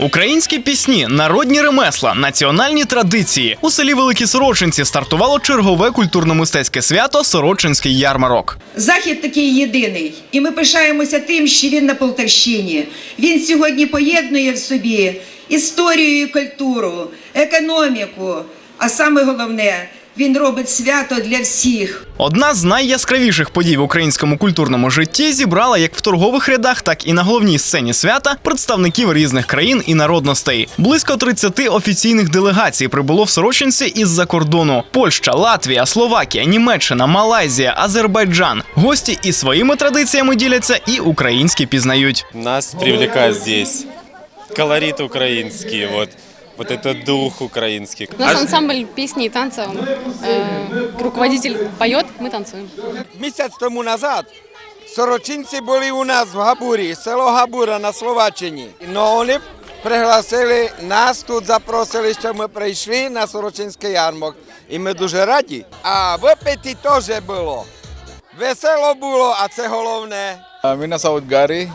Українські пісні, народні ремесла, національні традиції. У селі Великі Сорочинці стартувало чергове культурно-мистецьке свято Сорочинський ярмарок. Захід такий єдиний, і ми пишаємося тим, що він на Полтавщині. Він сьогодні поєднує в собі історію і культуру, економіку. А саме головне, він робить свято для всіх. Одна з найяскравіших подій в українському культурному житті зібрала як в торгових рядах, так і на головній сцені свята представників різних країн і народностей. Близько 30 офіційних делегацій прибуло в Сорочинці із-за кордону: Польща, Латвія, Словакія, Німеччина, Малайзія, Азербайджан. Гості і своїми традиціями діляться, і українські пізнають. Нас привлекает здесь колорит украинский, вот, вот этот дух украинский. У нас ансамбль песни и танца. Э, руководитель поет, мы танцуем. Місяць тому назад сорочинці були у нас в Габурі, село Габура на Словаччині. Ну вони пригласили нас тут, запросили, щоб ми прийшли на сорочинський ярмарок. І ми дуже раді. А випити теж було. Весело було, а це головне. А, Mina Saud Gari,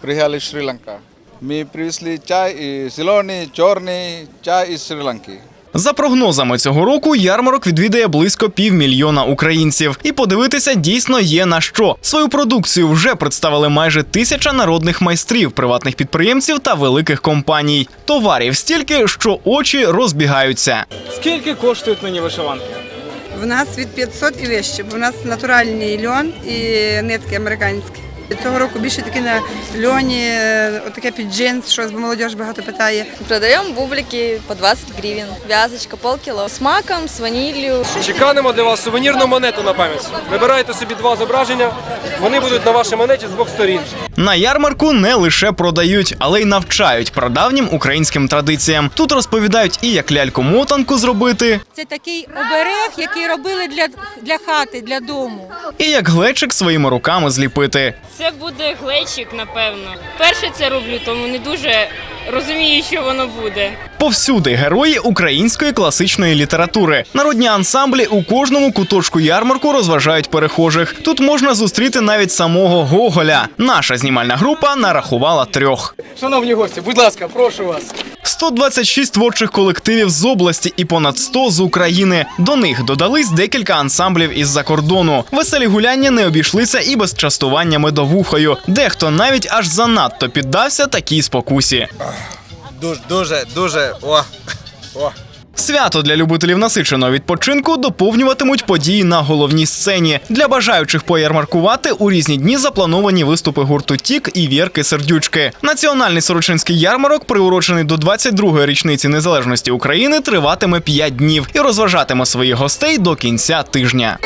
приїхали з Шрі-Ланка. Ми привезли чай і зелений, чорний чай із Шрі-Ланки. За прогнозами цього року ярмарок відвідає близько півмільйона українців, і подивитися дійсно є на що. Свою продукцію вже представили майже тисяча народних майстрів, приватних підприємців та великих компаній. Товарів стільки, що очі розбігаються. Скільки коштують нині вишиванки? В нас від 500 і вище, бо в нас натуральний льон і нитки американські. Цього року більше такі на льоні, е, отаке під джинс, що молодіж багато питає. Продаємо бублики по 20 гривень, Вязочка полкіло, С маком, с ваніллю. Чеканемо для вас сувенірну монету на пам'ять. Вибирайте собі два зображення. Вони будуть на вашій монеті з двох сторін. На ярмарку не лише продають, але й навчають прадавнім українським традиціям. Тут розповідають і як ляльку-мотанку зробити, Це такий оберег, який робили для, для хати, для дому. і як глечик своїми руками зліпити. Це буде глечик, напевно. Перше це роблю, тому не дуже розумію, що воно буде. Повсюди герої української класичної літератури. Народні ансамблі у кожному куточку ярмарку розважають перехожих. Тут можна зустріти навіть самого Гоголя. Наша знімальна група нарахувала трьох. Шановні гості, будь ласка, прошу вас. 126 творчих колективів з області і понад 100 з України. До них додались декілька ансамблів із-за кордону. Веселі гуляння не обійшлися і без частування медовухою. Дехто навіть аж занадто піддався такій спокусі. Дуже, дуже, дуже. О, о. Свято для любителів насиченого відпочинку доповнюватимуть події на головній сцені. Для бажаючих поярмаркувати у різні дні заплановані виступи гурту Тік і Вірки Сердючки. Національний сорочинський ярмарок, приурочений до 22-ї річниці незалежності України, триватиме 5 днів і розважатиме своїх гостей до кінця тижня.